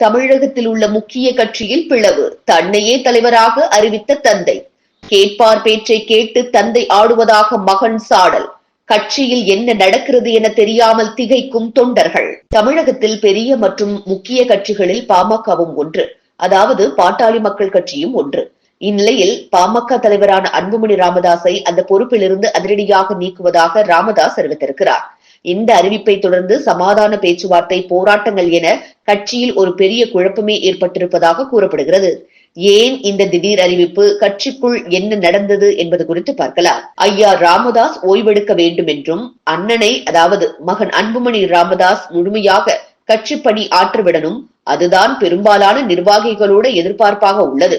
தமிழகத்தில் உள்ள முக்கிய கட்சியில் பிளவு. தன்னையே தலைவராக அறிவித்த தந்தை. கேட்பார் பேச்சை கேட்டு தந்தை ஆடுவதாக மகன் சாடல். கட்சியில் என்ன நடக்கிறது என தெரியாமல் திகைக்கும் தொண்டர்கள். தமிழகத்தில் பெரிய மற்றும் முக்கிய கட்சிகளில் பாமகவும் ஒன்று. அதாவது பாட்டாளி மக்கள் கட்சியும் ஒன்று. இந்நிலையில் பாமக தலைவரான அன்புமணி ராமதாஸை அந்த பொறுப்பிலிருந்து அதிரடியாக நீக்குவதாக ராமதாஸ் அறிவித்திருக்கிறார். இந்த அறிவிப்பை தொடர்ந்து சமாதான பேச்சுவார்த்தை போராட்டங்கள் என கட்சியில் ஒரு பெரிய குழப்பமே ஏற்பட்டிருப்பதாக கூறப்படுகிறது. ஏன் இந்த திடீர் அறிவிப்பு? கட்சிக்குள் என்ன நடந்தது என்பது குறித்து பார்க்கலாம். ஐயா ராமதாஸ் ஓய்வெடுக்க வேண்டும் என்றும் அண்ணனை அதாவது மகன் அன்புமணி ராமதாஸ் முழுமையாக கட்சி பணி ஆற்றிவிடணும். அதுதான் பெரும்பாலான நிர்வாகிகளோட எதிர்பார்ப்பாக உள்ளது.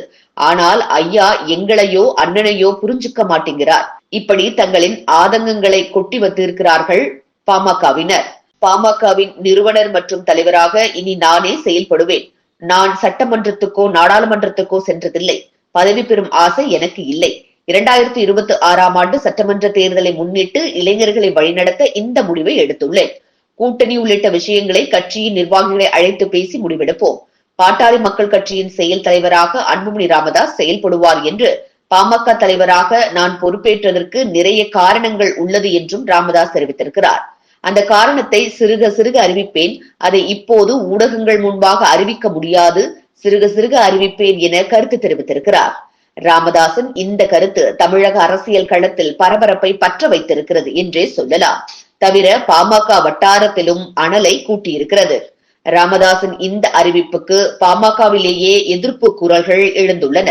ஆனால் ஐயா எங்களையோ அண்ணனையோ புரிஞ்சுக்க மாட்டேங்கிறார். இப்படி தங்களின் ஆதங்கங்களை கொட்டி வைத்திருக்கிறார்கள் பாமகவினர். பாமகவின் நிறுவனர் மற்றும் தலைவராக இனி நானே செயல்படுவேன். நான் சட்டமன்றத்துக்கோ நாடாளுமன்றத்துக்கோ சென்றதில்லை. பதவி பெறும் ஆசை எனக்கு இல்லை. இரண்டாயிரத்தி இருபத்தி ஆறாம் ஆண்டு சட்டமன்ற தேர்தலை முன்னிட்டு இளைஞர்களை வழிநடத்த இந்த முடிவை எடுத்துள்ளேன். கூட்டணி உள்ளிட்ட விஷயங்களை கட்சியின் நிர்வாகிகளை அழைத்து பேசி முடிவெடுப்போம். பாட்டாளி மக்கள் கட்சியின் செயல் தலைவராக அன்புமணி ராமதாஸ் செயல்படுவார் என்று பாமக தலைவராக நான் பொறுப்பேற்றதற்கு நிறைய காரணங்கள் உள்ளது என்றும் ராமதாஸ் தெரிவித்திருக்கிறார். அந்த காரணத்தை சிறுக சிறுக அறிவிப்பேன். அதை இப்போது ஊடகங்கள் முன்பாக அறிவிக்க முடியாது. சிறுக சிறுக அறிவிப்பேன் என கருத்து தெரிவித்திருக்கிறார். ராமதாசன் இந்த கருத்து தமிழக அரசியல் களத்தில் பரபரப்பை பற்ற வைத்திருக்கிறது என்றே சொல்லலாம். தவிர பாமக வட்டாரத்திலும் அனலை கூட்டியிருக்கிறது. ராமதாசன் இந்த அறிவிப்புக்கு பாமகவிலேயே எதிர்ப்பு குரல்கள் எழுந்துள்ளன.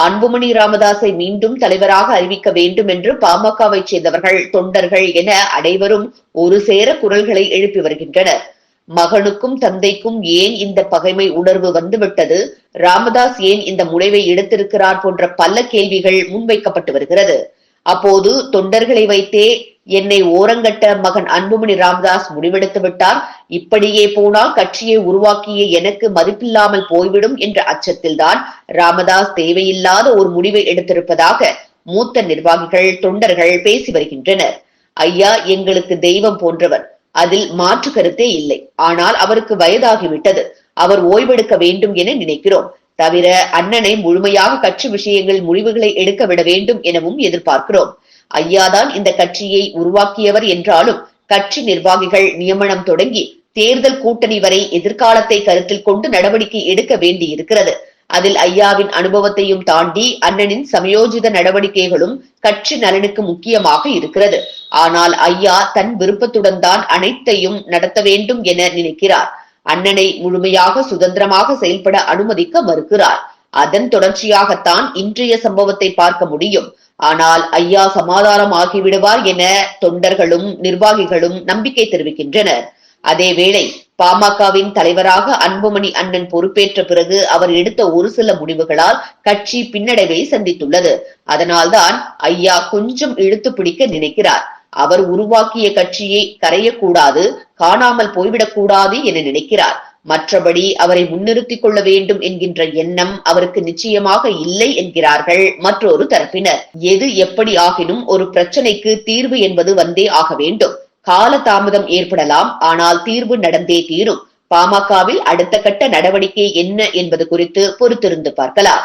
அன்புமணி ராமதாஸை மீண்டும் தலைவராக அறிவிக்க வேண்டும் என்று பாமகவை சேர்ந்தவர்கள் தொண்டர்கள் என அனைவரும் ஒரு சேர குரல்களை எழுப்பி வருகின்றனர். மகனுக்கும் தந்தைக்கும் ஏன் இந்த பகைமை உணர்வு வந்துவிட்டது? ராமதாஸ் ஏன் இந்த முடிவை எடுத்திருக்கிறார் போன்ற பல கேள்விகள் முன்வைக்கப்பட்டு வருகிறது. அப்போது தொண்டர்களை வைத்தே என்னை ஓரங்கட்ட மகன் அன்புமணி ராமதாஸ் முடிவெடுத்து விட்டார். இப்படியே போனால் கட்சியை உருவாக்கிய எனக்கு மதிப்பில்லாமல் போய்விடும் என்ற அச்சத்தில்தான் ராமதாஸ் தேவையில்லாத ஒரு முடிவை எடுத்திருப்பதாக மூத்த நிர்வாகிகள் தொண்டர்கள் பேசி வருகின்றனர். ஐயா எங்களுக்கு தெய்வம் போன்றவர். அதில் மாற்று கருத்தே இல்லை. ஆனால் அவருக்கு வயதாகிவிட்டது. அவர் ஓய்வெடுக்க வேண்டும் என நினைக்கிறோம். தவிர அண்ணனை முழுமையாக கட்சி விஷயங்கள் முடிவுகளை எடுக்க விட வேண்டும் எனவும் எதிர்பார்க்கிறோம். ஐயாதான் இந்த கட்சியை உருவாக்கியவர் என்றாலும் கட்சி நிர்வாகிகள் நியமனம் தொடங்கி தேர்தல் கூட்டணி வரை எதிர்காலத்தை கருத்தில் கொண்டு நடவடிக்கை எடுக்க வேண்டியிருக்கிறது. அதில் ஐயாவின் அனுபவத்தையும் தாண்டி அண்ணனின் சமயோஜித நடவடிக்கைகளும் கட்சி நலனுக்கு முக்கியமாக இருக்கிறது. ஆனால் ஐயா தன் விருப்பத்துடன் தான் அனைத்தையும் நடத்த வேண்டும் என நினைக்கிறார். அண்ணனை முழுமையாக சுதந்திரமாக செயல்பட அனுமதிக்க மறுக்கிறார். அதன் தொடர்ச்சியாகத்தான் இன்றைய சம்பவத்தை பார்க்க முடியும். ஆனால் ஐயா சமாதானம் ஆகிவிடுவார் என தொண்டர்களும் நிர்வாகிகளும் நம்பிக்கை தெரிவிக்கின்றனர். அதேவேளை பாமகவின் தலைவராக அன்புமணி அண்ணன் பொறுப்பேற்ற பிறகு அவர் எடுத்த ஒரு சில முடிவுகளால் கட்சி பின்னடைவை சந்தித்துள்ளது. அதனால்தான் ஐயா கொஞ்சம் இழுத்து பிடிக்க நினைக்கிறார். அவர் உருவாக்கிய கட்சியை கரையக்கூடாது காணாமல் போய்விடக்கூடாது என நினைக்கிறார். மற்றபடி அவரை முன்னிறுத்திக் கொள்ள வேண்டும் என்கின்ற எண்ணம் அவருக்கு நிச்சயமாக இல்லை என்கிறார்கள் மற்றொரு தரப்பினர். எது எப்படி ஆகினும் ஒரு பிரச்சனைக்கு தீர்வு என்பது வந்தே ஆக வேண்டும். கால தாமதம் ஏற்படலாம் ஆனால் தீர்வு நடந்தே தீரும். பாமகவில் அடுத்த கட்ட நடவடிக்கை என்ன என்பது குறித்து பொறுத்திருந்து பார்க்கலாம்.